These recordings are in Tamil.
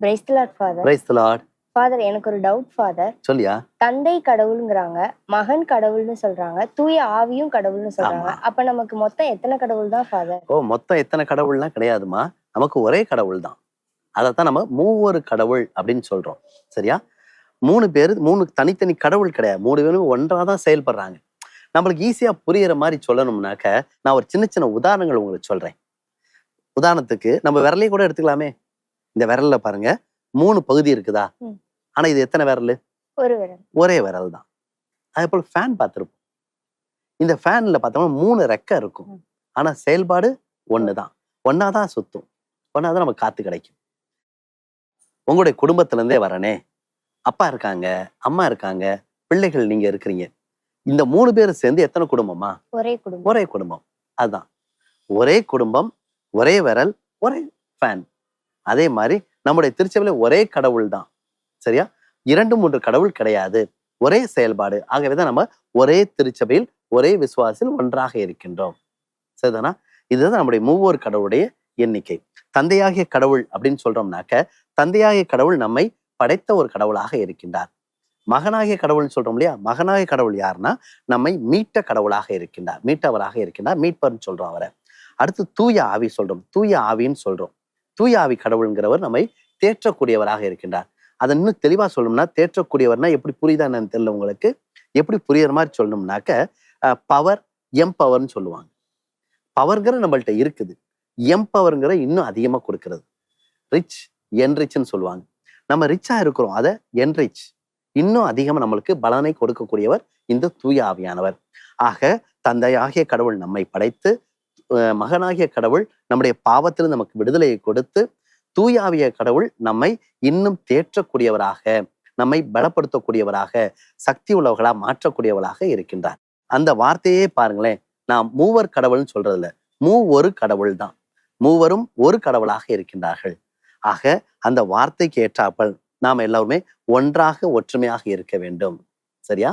Praise lord father praise lord father எனக்கு ஒரு டவுட் ஃபாதர் சொல்லியா? தந்தை கடவுளுங்கிறாங்க மகன் கடவுள்னு சொல்றாங்க தூய ஆவியும் கடவுள்னு சொல்றாங்க. அப்ப நமக்கு மொத்தம் எத்தனை கடவுள் தான் ஃபாதர் ஓ மொத்தம் எத்தனை கடவுள்லாம் கிடையாதுமா நமக்கு ஒரே கடவுள் தான் அதைத்தான் நம்ம மூவொரு கடவுள் அப்படின்னு சொல்றோம். சரியா? மூணு பேர் மூணு தனித்தனி கடவுள் கிடையாது. மூணு பேரும் ஒன்றா தான் செயல்படுறாங்க. நம்மளுக்கு ஈஸியா புரியுற மாதிரி சொல்லணும்னாக்க நான் ஒரு சின்ன சின்ன உதாரணங்கள் உங்களுக்கு சொல்றேன். உதாரணத்துக்கு நம்ம விரலையும் கூட எடுத்துக்கலாமே. இந்த விரல்ல பாருங்க. மூணு பகுதி இருக்குதா. ஆனா இது எத்தனை விரல்? ஒரு விரல். ஒரே விரல் தான். அதே போல் ஃபேன் பார்த்துருப்போம். இந்த ஃபேன்ல பார்த்தோம்னா மூணு ரெக்கை இருக்கும். ஆனா செயல்பாடு ஒண்ணுதான் ஒன்னா தான் சுத்தும். ஒன்னா தான் நமக்கு காத்து கிடைக்கும். உங்களுடைய குடும்பத்துல இருந்தே வரனே. அப்பா இருக்காங்க அம்மா இருக்காங்க பிள்ளைகள் நீங்க இருக்கிறீங்க. இந்த மூணு பேரும் சேர்ந்து எத்தனை குடும்பமா? ஒரே குடும்பம். ஒரே குடும்பம். அதுதான் ஒரே குடும்பம் ஒரே விரல் ஒரே ஃபேன் அதே மாதிரி நம்முடைய திருச்சபையில ஒரே கடவுள் தான் சரியா? இரண்டு மூன்று கடவுள் கிடையாது. ஒரே செயல்பாடு. ஆகவே தான் நம்ம ஒரே திருச்சபையில் ஒரே விசுவாசில் ஒன்றாக இருக்கின்றோம். சரிதானா? இதுதான் நம்முடைய மூவோர் கடவுளுடைய எண்ணிக்கை. தந்தையாகிய கடவுள் அப்படின்னு சொல்றோம்னாக்க தந்தையாகிய கடவுள் நம்மை படைத்த ஒரு கடவுளாக இருக்கின்றார். மகனாகிய கடவுள்னு சொல்றோம் இல்லையா? மகனாகிய கடவுள் யாருன்னா நம்மை மீட்ட கடவுளாக இருக்கின்றார். மீட்டவராக இருக்கின்றார். மீட்பர்னு சொல்றோம் அவரை. அடுத்து தூய ஆவி சொல்றோம். தூய ஆவின்னு சொல்றோம். தூயாவி கடவுள்ங்கிறவர் நம்மை தேற்றக்கூடியவராக இருக்கின்றார். அதை இன்னும் தெளிவா சொல்லணும்னா தேற்றக்கூடியவர்னா எப்படி புரியுதா என்னன்னு தெரியல உங்களுக்கு. எப்படி புரியுற மாதிரி சொல்லணும்னாக்க பவர் எம் பவர்னு சொல்லுவாங்க. பவர்ங்கிற நம்மள்ட்ட இருக்குது. எம் பவர்ங்கிற இன்னும் அதிகமா கொடுக்கிறது. ரிச் என்ரிச்னு சொல்லுவாங்க. நம்ம ரிச்சா இருக்கிறோம் அதை என்ரிச் இன்னும் அதிகமா நம்மளுக்கு பலனை கொடுக்கக்கூடியவர் இந்த தூய ஆவியானவர் ஆக தந்தையாகிய கடவுள் நம்மை படைத்து மகனாகிய கடவுள் நம்முடைய பாவத்திலிருந்து நமக்கு விடுதலையை கொடுத்து தூயாவிய கடவுள் நம்மை இன்னும் தேற்றக்கூடியவராக நம்மை பலப்படுத்தக்கூடியவராக சக்தி உள்ளவர்களாக மாற்றக்கூடியவர்களாக இருக்கின்றார். அந்த வார்த்தையே பாருங்களேன் நான் மூவர் கடவுள்னு சொல்றது மூ ஒரு கடவுள் தான் மூவரும் ஒரு கடவுளாக இருக்கின்றார்கள். ஆக அந்த வார்த்தைக்கு ஏற்றாப்பல் நாம் எல்லாருமே ஒன்றாக ஒற்றுமையாக இருக்க வேண்டும். சரியா?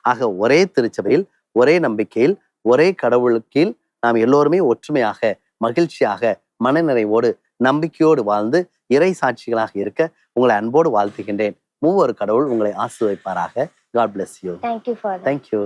ஆக ஒரே திருச்சபையில் ஒரே நம்பிக்கையில் ஒரே கடவுளுக்கீழ் நாம் எல்லோருமே ஒற்றுமையாக மகிழ்ச்சியாக மனநிறைவோடு நம்பிக்கையோடு வாழ்ந்து இறை சாட்சிகளாக இருக்க உங்களை அன்போடு வாழ்த்துகின்றேன். மூவர் கடவுள் உங்களை ஆசீர்வதிப்பாராக. God bless you thank you thank you